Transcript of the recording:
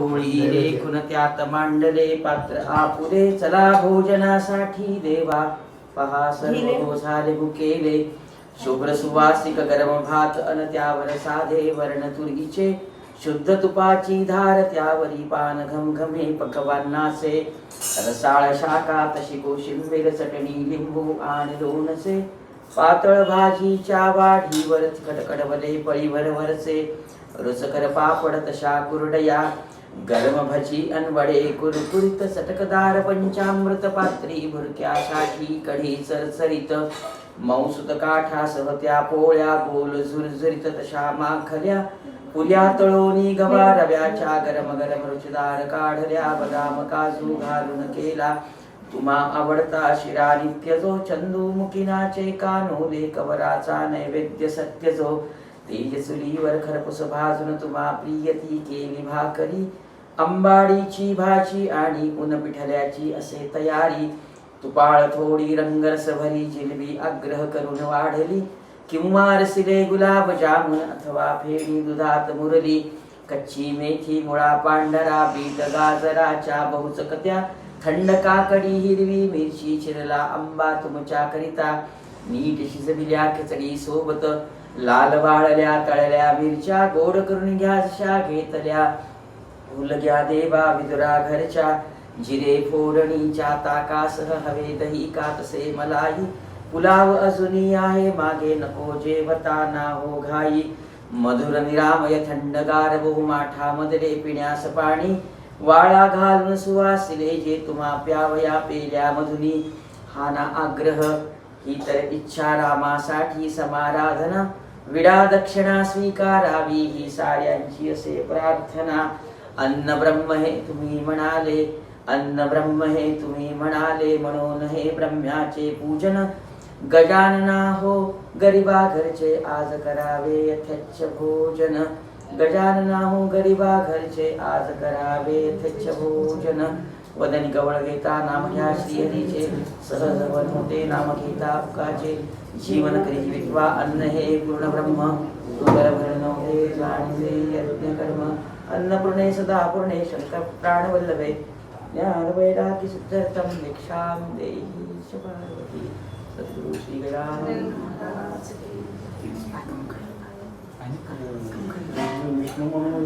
होळी त्यात मांडले पात्र आपुले. चला भोजनासाठी देवा. पहा सर्व झाले भुकेले. शुभ्र सुवासिक गरम भात अन त्यावर साधे वर्ण तुरीचे. शुद्ध तुपाची धार त्यावरी पान घमघमे पकवानाचे रसाळ शाखा तशी कोशिंबीर चटणी लिंबू आणि लोणचे. पातळ भाजीच्या वाढीवर कडकडवले पळीवर वरचे. रुचकर पापड तशा कुरडया. गरम भजी अनवडे कुरकुरीत सटकदार पंचामृत पात्री भुरक्या साठी कढी चरचरीत मौसुत काठासह त्या पोळ्या गोल झुरझुरीत तशा माखल्या पुल्या तळोनी गवा रव्याच्या गरम गरम रुचदार काढल्या बदाम काजू घालून केला. तुम्हा आवडता शिरा नित्य जो चंदू मुकिनाचे कानोले कवराचा नैवेद्य सत्य जो. तेजसुलीवर खरपुस खरपूस भाजून तुम्हा प्रियती केली भाकरी. अंबाडीची भाजी आणि ऊन पिठल्याची असे तयारी. तुपाळ थोडी रंगरस भरी जिलबी आग्रह करून वाढली. किंवा रसिले गुलाब जामुन अथवा फेणी दुधात मुरली. कच्ची मेथी मुळा पांढरा बीट गाजराच्या बहुचकत्या थंड काकडी हिरवी मिरची चिरला आंबा तुमच्या करिता. नीट शिजविल्या खिचडी सोबत. लाल वाळल्या तळल्या मिरच्या गोड करून घ्या जशा घेतल्या. फुल देवा विदुरा घरच्या जिरे फोडणीच्या ताकासह हवे दही कातसे मलाई पुलाव अजूनही आहे मागे नको जेवता ना हो घाई. मधुर निरामय थंडगार बहुमाठा मदरे पिण्यास पाणी. वाळा घालून सुवासिले जे तुम्हा प्यावया पेल्या मधुनी. हा ना आग्रह ही तर इच्छा रामासाठी समाराधना. विडा दक्षिणा स्वीकारावी ही साऱ्यांची असे प्रार्थना. अन्न ब्रह्म हे तुम्ही म्हणाले अन्न ब्रह्म हे तुम्ही म्हणाले म्हणून हे ब्रह्म्याचे पूजन गजानना हो गरिबा घरचे आज करावे यथेच्छ भोजन. गजानना हो गरिबा घरचे आज करावे यथेच्छ भोजन. वदनी गवळ घेता नाम घ्या श्रीहरीचे सहज वन होते नाम घेता अपकाचे जीवन करी विद्वा अन्न हे पूर्ण ब्रह्म. उदर भरण हे जाणले यज्ञ कर्म अन्नपूर्णे सदा पूर्णे शंकर प्राणवल्लभे ज्ञान वैराग्य सिद्ध्यर्थम दीक्षां देहि च पार्वती सद्गुरु श्री गजानन विष्णू म्हणून.